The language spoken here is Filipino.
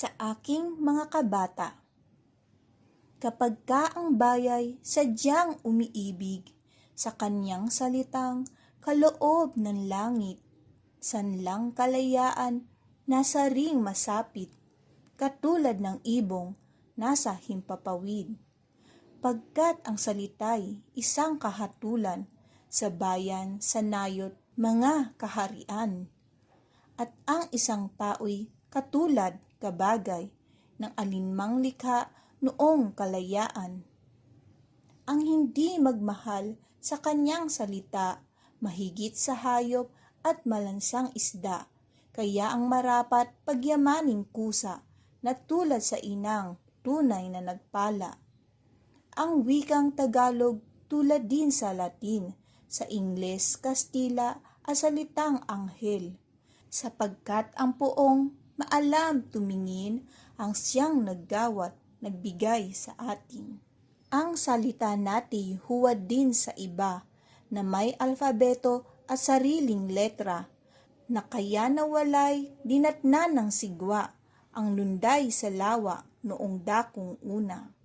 sa aking mga kabata. Kapag ka ang bayay sadyang umiibig sa kanyang salitang kaloob ng langit, sanlang kalayaan nasa ring masapit, katulad ng ibong nasa himpapawid. Pagkat ang salitay isang kahatulan sa bayan, sa nayot, mga kaharian. At ang isang tao'y katulad kabagay ng alinmang likha noong kalayaan. Ang hindi magmahal sa kanyang salita, mahigit sa hayop at malansang isda, kaya ang marapat pagyamaning kusa na tulad sa inang tunay na nagpala. Ang wikang Tagalog tulad din sa Latin, sa Ingles, Kastila, at salitang anghel, sapagkat ang poong maalam tumingin ang siyang naggawat, nagbigay sa atin. Ang salita nati huwad din sa iba na may alfabeto at sariling letra na kaya nawalay dinatna ng sigwa ang lunday sa lawa noong dakong una.